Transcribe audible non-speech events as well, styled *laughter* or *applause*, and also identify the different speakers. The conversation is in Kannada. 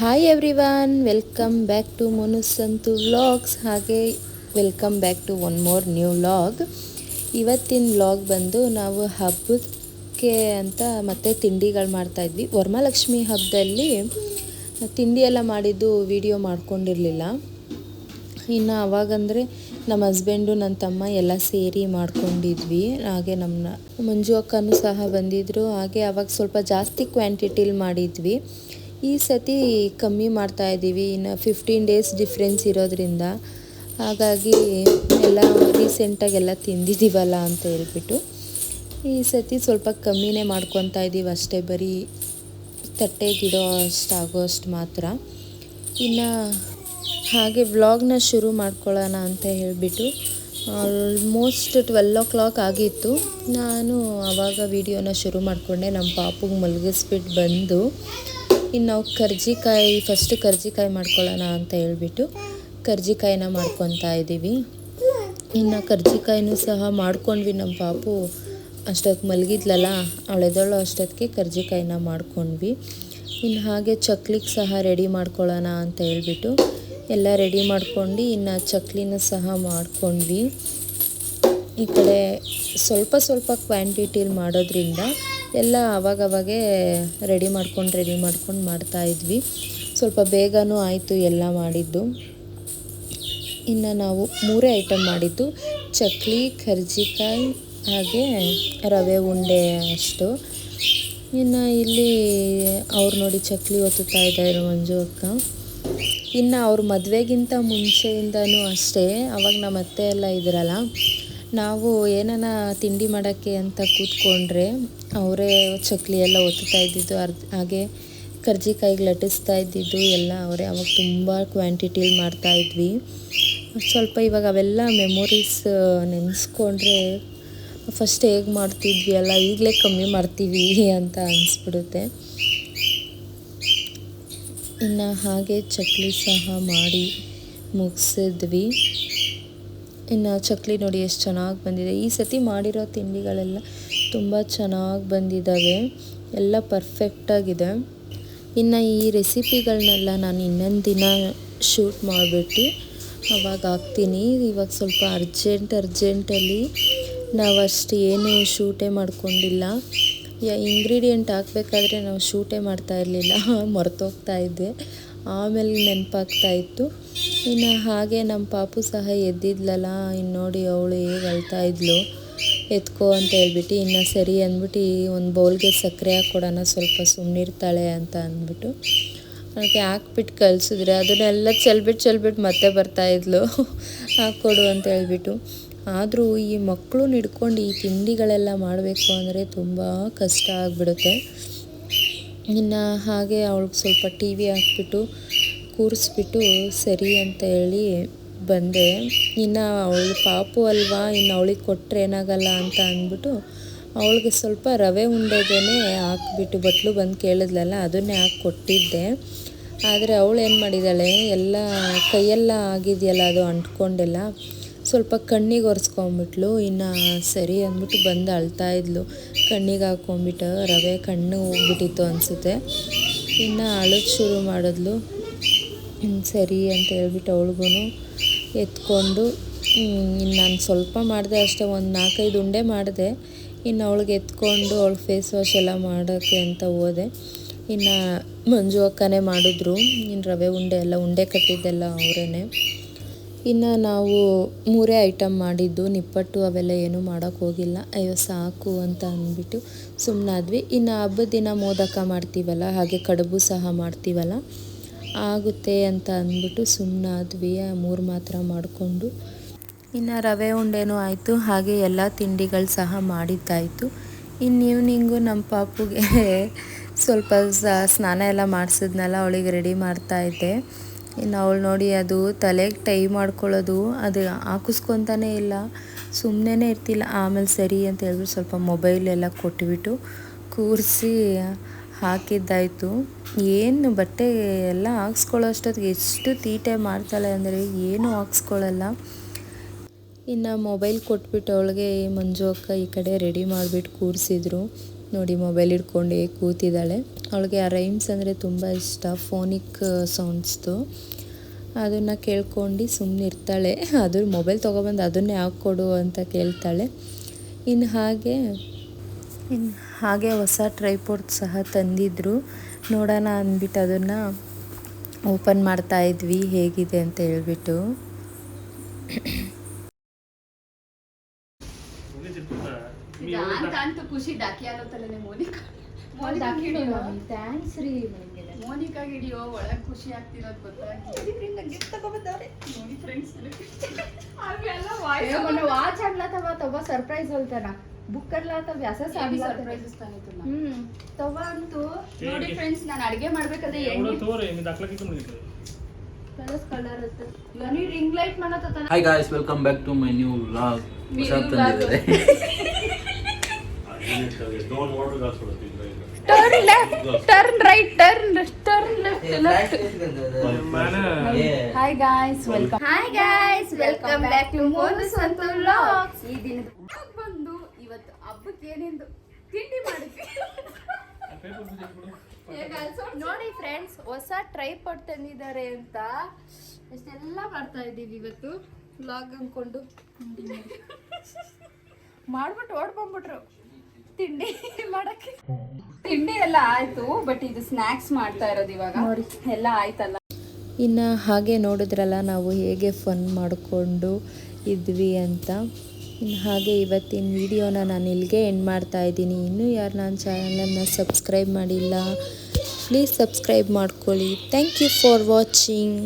Speaker 1: Hi everyone welcome back to Manusanthu vlogs ಹಾಗೆ welcome back to one more new vlog ಇವತ್ತಿನ ವ್ಲಾಗ್ ಬಂದು ನಾವು ಹಬ್ಬಕ್ಕೆ ಅಂತ ಮತ್ತೆ ತಿಂಡಿಗಳು ಮಾಡ್ತಾಯಿದ್ವಿ ವರಮಹಾಲಕ್ಷ್ಮಿ ಹಬ್ಬದಲ್ಲಿ ತಿಂಡಿ ಎಲ್ಲ ಮಾಡಿದ್ದು ವಿಡಿಯೋ ಮಾಡ್ಕೊಂಡಿರಲಿಲ್ಲ. ಇನ್ನು ಅವಾಗಂದರೆ ನಮ್ಮ ಹಸ್ಬೆಂಡು ನನ್ನ ತಮ್ಮ ಎಲ್ಲ ಸೇರಿ ಮಾಡ್ಕೊಂಡಿದ್ವಿ. ಹಾಗೆ ನಮ್ಮ ಮಂಜು ಅಕ್ಕನೂ ಸಹ ಬಂದಿದ್ದರು ಹಾಗೆ ಅವಾಗ ಸ್ವಲ್ಪ ಜಾಸ್ತಿ ಕ್ವಾಂಟಿಟಿಲಿ ಮಾಡಿದ್ವಿ. ಈ ಸತಿ ಕಮ್ಮಿ ಮಾಡ್ತಾ ಇದ್ದೀವಿ. ಇನ್ನು ಫಿಫ್ಟೀನ್ ಡೇಸ್ ಡಿಫ್ರೆನ್ಸ್ ಇರೋದ್ರಿಂದ. ಹಾಗಾಗಿ ಎಲ್ಲ ರೀಸೆಂಟಾಗೆಲ್ಲ ತಿಂದಿದ್ದೀವಲ್ಲ ಅಂತ ಹೇಳ್ಬಿಟ್ಟು. ಈ ಸತಿ ಸ್ವಲ್ಪ ಕಮ್ಮಿನೇ ಮಾಡ್ಕೊತಾ ಇದ್ದೀವಿ ಅಷ್ಟೇ. ಬರೀ ತಟ್ಟೆಗಿಡೋ ಅಷ್ಟು ಆಗೋ ಅಷ್ಟು ಮಾತ್ರ. ಇನ್ನು ಹಾಗೆ ವ್ಲಾಗ್ನ ಶುರು ಮಾಡ್ಕೊಳ್ಳೋಣ ಅಂತ ಹೇಳಿಬಿಟ್ಟು ಆಲ್ಮೋಸ್ಟ್ ಟ್ವೆಲ್ ಓ ಕ್ಲಾಕ್ ಆಗಿತ್ತು. ನಾನು ಆವಾಗ ವಿಡಿಯೋನ ಶುರು ಮಾಡಿಕೊಂಡೆ. ನಮ್ಮ ಪಾಪುಗೆ ಮಲಗಿಸ್ಬಿಟ್ಟು ಬಂದು ಇನ್ನು ನಾವು ಕರ್ಜಿಕಾಯಿ ಫಸ್ಟ್ ಕರ್ಜಿಕಾಯಿ ಮಾಡ್ಕೊಳ್ಳೋಣ ಅಂತ ಹೇಳ್ಬಿಟ್ಟು ಕರ್ಜಿಕಾಯಿನ ಮಾಡ್ಕೊತಾ ಇದ್ದೀವಿ. ಇನ್ನು ಕರ್ಜಿಕಾಯಿನೂ ಸಹ ಮಾಡ್ಕೊಂಡ್ವಿ ನಮ್ಮ ಪಾಪು. ಅಷ್ಟೊತ್ತು ಮಲಗಿದ್ಲಲ್ಲ, ಅವಳೆದಳು ಅಷ್ಟೊತ್ತಿಗೆ ಕರ್ಜಿಕಾಯಿನ ಮಾಡ್ಕೊಂಡ್ವಿ. ಇನ್ನು ಹಾಗೆ ಚಕ್ಲಿಗೆ ಸಹ ರೆಡಿ ಮಾಡ್ಕೊಳ್ಳೋಣ ಅಂತ ಹೇಳ್ಬಿಟ್ಟು ಎಲ್ಲ ರೆಡಿ ಮಾಡ್ಕೊಂಡು ಇನ್ನು ಚಕ್ಲಿನ ಸಹ ಮಾಡ್ಕೊಂಡ್ವಿ. ಈ ಕಡೆ ಸ್ವಲ್ಪ ಸ್ವಲ್ಪ ಕ್ವಾಂಟಿಟಿಲಿ ಮಾಡೋದ್ರಿಂದ ಎಲ್ಲ ಆವಾಗವಾಗೇ ರೆಡಿ ಮಾಡ್ಕೊಂಡು ರೆಡಿ ಮಾಡ್ಕೊಂಡು ಮಾಡ್ತಾಯಿದ್ವಿ ಸ್ವಲ್ಪ ಬೇಗನೂ ಆಯಿತು ಎಲ್ಲ ಮಾಡಿದ್ದು. ಇನ್ನು ನಾವು ಮೂರೇ ಐಟಮ್ ಮಾಡಿದ್ದು. ಚಕ್ಲಿ, ಕರ್ಜಿಕಾಯಿ ಹಾಗೆ ರವೆ ಉಂಡೆ ಅಷ್ಟು. ಇನ್ನು ಇಲ್ಲಿ ಅವ್ರು ನೋಡಿ ಚಕ್ಲಿ ಒತ್ತುತ್ತಾ ಇದ್ದಾರೆ ಮಂಜು ಅಕ್ಕ. ಇನ್ನು ಅವ್ರ ಮದುವೆಗಿಂತ ಮುಂಚೆಯಿಂದನೂ ಅಷ್ಟೇ. ಅವಾಗ ನಮ್ಮ ಅತ್ತೆ ಎಲ್ಲ ಇದ್ರಲ್ಲ. ನಾವು ಏನಾನ ತಿಂಡಿ ಮಾಡೋಕ್ಕೆ ಅಂತ ಕೂತ್ಕೊಂಡ್ರೆ ಅವರೇ ಚಕ್ಲಿ ಎಲ್ಲ ಒತ್ತುತ್ತಾ ಇದ್ದಿದ್ದು, ಅರ್ಧ ಹಾಗೆ ಕರ್ಜಿಕಾಯಿಗೆ ಲಟ್ಟಿಸ್ತಾ ಇದ್ದಿದ್ದು ಎಲ್ಲ ಅವರೇ ಅವಾಗ ತುಂಬ ಕ್ವಾಂಟಿಟಿಲಿ ಮಾಡ್ತಾಯಿದ್ವಿ ಸ್ವಲ್ಪ ಇವಾಗ ಅವೆಲ್ಲ ಮೆಮೊರೀಸ್ ನೆನೆಸ್ಕೊಂಡ್ರೆ ಫಸ್ಟ್ ಹೇಗೆ ಮಾಡ್ತಿದ್ವಿ ಅಲ್ಲ, ಈಗಲೇ ಕಮ್ಮಿ ಮಾಡ್ತೀವಿ ಅಂತ ಅನಿಸ್ಬಿಡುತ್ತೆ. ಇನ್ನು ಹಾಗೆ ಚಕ್ಲಿ ಸಹ ಮಾಡಿ ಮುಗಿಸಿದ್ವಿ. ಇನ್ನು ಚಕ್ಲಿ ನೋಡಿ ಎಷ್ಟು ಚೆನ್ನಾಗಿ ಬಂದಿದೆ. ಈ ಸತಿ ಮಾಡಿರೋ ತಿಂಡಿಗಳೆಲ್ಲ ತುಂಬ ಚೆನ್ನಾಗಿ ಬಂದಿದ್ದಾವೆ ಎಲ್ಲ ಪರ್ಫೆಕ್ಟಾಗಿದೆ ಇನ್ನು ಈ ರೆಸಿಪಿಗಳನ್ನೆಲ್ಲ ನಾನು ಇನ್ನೊಂದು ದಿನ ಶೂಟ್ ಮಾಡಿಬಿಟ್ಟು ಅವಾಗ ಹಾಕ್ತೀನಿ. ಇವಾಗ ಸ್ವಲ್ಪ ಅರ್ಜೆಂಟ್ ಅರ್ಜೆಂಟಲ್ಲಿ ನಾವು ಅಷ್ಟು ಏನು ಶೂಟೇ ಮಾಡ್ಕೊಂಡಿಲ್ಲ. ಇಂಗ್ರೀಡಿಯೆಂಟ್ ಹಾಕ್ಬೇಕಾದ್ರೆ ನಾವು ಶೂಟೇ ಮಾಡ್ತಾ ಇರಲಿಲ್ಲ. *laughs* ಮರೆತೋಗ್ತಾ ಇದ್ದೆ. ಆಮೇಲೆ ನೆನಪಾಗ್ತಾ ಇತ್ತು. ಇನ್ನು ಹಾಗೆ ನಮ್ಮ ಪಾಪು ಸಹ ಎದ್ದಿದ್ಲಲ್ಲ ಇನ್ನು ನೋಡಿ ಅವಳು ಹೇಗೆ ಅಳ್ತಾ ಇದ್ಲು. ಎತ್ಕೋ ಅಂತ ಹೇಳ್ಬಿಟ್ಟು, ಇನ್ನು ಸರಿ ಅಂದ್ಬಿಟ್ಟು ಒಂದು ಬೌಲ್ಗೆ ಸಕ್ಕರೆ ಹಾಕ್ಕೊಡೋಣ ಸ್ವಲ್ಪ ಸುಮ್ಮನಿರ್ತಾಳೆ ಅಂತ ಅಂದ್ಬಿಟ್ಟು. ಅದಕ್ಕೆ ಹಾಕ್ಬಿಟ್ಟು ಕಲಿಸಿದ್ರೆ ಅದನ್ನೆಲ್ಲ ಚೆಲ್ಬಿಟ್ಟು ಚೆಲ್ಬಿಟ್ಟು ಮತ್ತೆ ಬರ್ತಾಯಿದ್ಲು ಹಾಕ್ಕೊಡು ಅಂತ ಹೇಳ್ಬಿಟ್ಟು. ಆದರೂ ಈ ಮಕ್ಕಳು ಹಿಡ್ಕೊಂಡು ಈ ತಿಂಡಿಗಳೆಲ್ಲ ಮಾಡಬೇಕು ಅಂದರೆ ತುಂಬ ಕಷ್ಟ ಆಗಿಬಿಡುತ್ತೆ. ಇನ್ನು ಹಾಗೆ ಅವಳಿಗೆ ಸ್ವಲ್ಪ ಟಿ ವಿ ಹಾಕ್ಬಿಟ್ಟು ಕೂರಿಸ್ಬಿಟ್ಟು ಸರಿ ಅಂತ ಹೇಳಿ ಬಂದೆ. ಇನ್ನು ಅವಳು ಪಾಪು ಅಲ್ವಾ, ಇನ್ನು ಅವಳಿಗೆ ಕೊಟ್ಟರೆ ಏನಾಗಲ್ಲ ಅಂತ ಅಂದ್ಬಿಟ್ಟು ಅವಳಿಗೆ ಸ್ವಲ್ಪ ರವೆ ಉಂಡೆಗೇ ಹಾಕ್ಬಿಟ್ಟು ಬಟ್ಲು ಬಂದು ಕೇಳಿದ್ಲಲ್ಲ, ಅದನ್ನೇ ಹಾಕಿ ಕೊಟ್ಟಿದ್ದೆ. ಆದರೆ ಅವಳು ಏನು ಮಾಡಿದ್ದಾಳೆ ಎಲ್ಲ ಕೈಯೆಲ್ಲ ಆಗಿದೆಯಲ್ಲ ಅದು ಅಂಟ್ಕೊಂಡೆಲ್ಲ, ಸ್ವಲ್ಪ ಕಣ್ಣಿಗೆ ಒರೆಸ್ಕೊಂಬಿಟ್ಲು. ಇನ್ನು ಸರಿ ಅಂದ್ಬಿಟ್ಟು ಬಂದು ಅಳ್ತಾ ಇದ್ಲು. ಕಣ್ಣಿಗೆ ಹಾಕ್ಕೊಂಬಿಟ್ಟು ರವೆ ಕಣ್ಣು ಹೋಗ್ಬಿಟ್ಟಿತ್ತು ಅನಿಸುತ್ತೆ. ಇನ್ನು ಅಳೋದು ಶುರು ಮಾಡಿದ್ಲು. ಸರಿ ಅಂತ ಹೇಳ್ಬಿಟ್ಟು ಅವಳಿಗೂ ಎತ್ಕೊಂಡು ಇನ್ನು ನಾನು ಸ್ವಲ್ಪ ಮಾಡಿದೆ ಅಷ್ಟೇ, ಒಂದು ನಾಲ್ಕೈದು ಉಂಡೆ ಮಾಡಿದೆ. ಇನ್ನು ಅವಳಿಗೆ ಎತ್ಕೊಂಡು ಅವಳು ಫೇಸ್ ವಾಶ್ ಎಲ್ಲ ಮಾಡೋಕ್ಕೆ ಅಂತ ಹೋದೆ. ಇನ್ನು ಮಂಜು ಅಕ್ಕನೇ ಮಾಡಿದ್ರು. ಇನ್ನು ರವೆ ಉಂಡೆ ಎಲ್ಲ, ಉಂಡೆ ಕಟ್ಟಿದ್ದೆಲ್ಲ ಅವರೇ ಇನ್ನು ನಾವು ಮೂರೇ ಐಟಮ್ ಮಾಡಿದ್ದು. ನಿಪ್ಪಟ್ಟು ಅವೆಲ್ಲ ಏನೂ ಮಾಡೋಕ್ಕೆ ಹೋಗಿಲ್ಲ. ಅಯ್ಯೋ, ಸಾಕು ಅಂತ ಅಂದ್ಬಿಟ್ಟು ಸುಮ್ಮನಾದ್ವಿ ಇನ್ನು ಹಬ್ಬದ ದಿನ ಮೋದಕ ಮಾಡ್ತೀವಲ್ಲ, ಹಾಗೆ ಕಡುಬು ಸಹ ಮಾಡ್ತೀವಲ್ಲ. ಆಗುತ್ತೆ ಅಂತ ಅಂದ್ಬಿಟ್ಟು ಸುಮ್ಮನಾದ್ವಿ ಮೂರು ಮಾತ್ರ ಮಾಡಿಕೊಂಡು ಇನ್ನು ರವೆ ಉಂಡೆನೂ ಆಯಿತು, ಹಾಗೆ ಎಲ್ಲ ತಿಂಡಿಗಳು ಸಹ ಮಾಡಿದ್ದಾಯಿತು. ಇನ್ನು ಈವ್ನಿಂಗು ನಮ್ಮ ಪಾಪುಗೆ *laughs* ಸ್ವಲ್ಪ ಸ್ನಾನ ಎಲ್ಲ ಮಾಡಿಸಿದ್ನಲ್ಲ, ಅವಳಿಗೆ ರೆಡಿ ಮಾಡ್ತಾಯಿದ್ದೆ ಇನ್ನು ಅವಳು ನೋಡಿ ಅದು ತಲೆಗೆ ಟೈ ಮಾಡ್ಕೊಳ್ಳೋದು, ಅದು ಹಾಕಿಸ್ಕೊತಾನೆ ಇಲ್ಲ. ಸುಮ್ಮನೆ ಇರ್ತಿಲ್ಲ, ಆಮೇಲೆ ಸರಿ ಅಂತ ಹೇಳಿದ್ರು ಸ್ವಲ್ಪ ಮೊಬೈಲ್ ಎಲ್ಲ ಕೊಟ್ಬಿಟ್ಟು ಕೂರಿಸಿ ಹಾಕಿದ್ದಾಯಿತು. ಏನು ಬಟ್ಟೆ ಎಲ್ಲ ಹಾಕ್ಸ್ಕೊಳ್ಳೋ ಅಷ್ಟೊತ್ತಿಗೆ ಎಷ್ಟು ತೀಟೆ ಮಾಡ್ತಾಳೆ ಅಂದರೆ ಏನೂ ಹಾಕ್ಸ್ಕೊಳ್ಳಲ್ಲ. ಇನ್ನು ಮೊಬೈಲ್ ಕೊಟ್ಬಿಟ್ಟು ಅವಳಿಗೆ ಮಂಜು ಅಕ್ಕ, ಈ ಕಡೆ ರೆಡಿ ಮಾಡಿಬಿಟ್ಟು ಕೂರಿಸಿದ್ರು. ನೋಡಿ ಮೊಬೈಲ್ ಹಿಡ್ಕೊಂಡೇ ಕೂತಿದ್ದಾಳೆ. ಅವಳಿಗೆ ಆ ರೈಮ್ಸ್ ಅಂದರೆ ತುಂಬ ಇಷ್ಟ, ಫೋನಿಕ್ ಸೌಂಡ್ಸ್ದು. ಅದನ್ನು ಕೇಳ್ಕೊಂಡು ಸುಮ್ಮನೆ ಇರ್ತಾಳೆ. ಅದ್ರ ಮೊಬೈಲ್ ತೊಗೊಬಂದು ಅದನ್ನೇ ಹಾಕ್ಕೊಡು ಅಂತ ಕೇಳ್ತಾಳೆ. ಇನ್ನು ಹಾಗೆ, ಇನ್ನು ಹಾಗೆ ಹೊಸ ಟ್ರೈಪೋರ್ಟ್ ಸಹ ತಂದಿದ್ದರು ನೋಡೋಣ ಅಂದ್ಬಿಟ್ಟು ಅದನ್ನು ಓಪನ್ ಮಾಡ್ತಾ ಇದ್ವಿ. ಹೇಗಿದೆ ಅಂತ ಹೇಳ್ಬಿಟ್ಟು.
Speaker 2: ಸರ್ಪ್ರೈಸ್ ಹೇಳ್ತಾನ ಬುಕ್ ಅರ್ಲಾತವ ವ್ಯಾಸ
Speaker 3: ಸರ್ಪ್ರೈಸಸ್ ತಾನಿತ್ತು
Speaker 2: ಹ್ಮ್ ತವ ಅಂತೂ
Speaker 3: ನೋಡಿ ಫ್ರೆಂಡ್ಸ್ ನಾನು ಅಡಿಗೆ ಮಾಡ್ಬೇಕಾದ್ರೆ ಎಣ್ಣೆ
Speaker 4: एवढं तोर आहे मी दाखला किती म्हणजे
Speaker 2: ಕಲರ್ಸ್ ಕಲರ್ ಇತ್ತು ಇವನಿ ರಿಂಗ್ ಲೈಟ್ ಮಾಡತ್ತ
Speaker 5: hi guys welcome back to my new vlog ಹೊಸ
Speaker 3: New
Speaker 5: ತಂದಿದ್ದಾರೆ
Speaker 6: दोन वॉटर घाल सोडत
Speaker 2: turn left turn right turn turn left left hi guys welcome hi guys welcome back to Monu Santu vlogs ಈ ದಿನದ ಏನೆಂದು? ತಿಂಡಿ ಮಾಡಿದ್ವಿ ನೋಡಿ ಫ್ರೆಂಡ್ಸ್ ಹೊಸ ಟ್ರೈಪಾಡ್ ತಂದಿದ್ದಾರೆ ಅಂತ. ಇಷ್ಟೆಲ್ಲ ಮಾಡ್ತಾ ಇದ್ದೀವಿ ಇವತ್ತು? ವ್ಲಾಗ್ ಅನ್ಕೊಂಡು ಮಾಡ್ಬಿಟ್ಟು ಓಡ್ ಬಂದ್ಬಿಟ್ರು. ತಿಂಡಿ ಮಾಡಕ್ಕೆ. ತಿಂಡಿ ಎಲ್ಲ ಆಯ್ತು ಬಟ್ ಇದು ಸ್ನಾಕ್ಸ್ ಮಾಡ್ತಾ ಇರೋದು ಇವಾಗ. ನೋಡಿ. ಎಲ್ಲ ಆಯ್ತಲ್ಲ.
Speaker 1: ಇನ್ನು ಹಾಗೆ ನೋಡಿದ್ರಲ್ಲ ನಾವು ಹೇಗೆ ಫನ್ ಮಾಡಿಕೊಂಡು ಇದ್ವಿ ಅಂತ. ಇನ್ನು ಹಾಗೆ ಇವತ್ತಿನ ವಿಡಿಯೋನ ನಾನು ಇಲ್ಲಿಗೆ ಎಂಡ್ ಮಾಡ್ತಾ ಇದ್ದೀನಿ. ಇನ್ನೂ ಯಾರು ನನ್ನ ಚಾನಲನ್ನು ಸಬ್ಸ್ಕ್ರೈಬ್ ಮಾಡಿಲ್ಲ ಪ್ಲೀಸ್ ಸಬ್ಸ್ಕ್ರೈಬ್ ಮಾಡ್ಕೊಳ್ಳಿ. Thank you for watching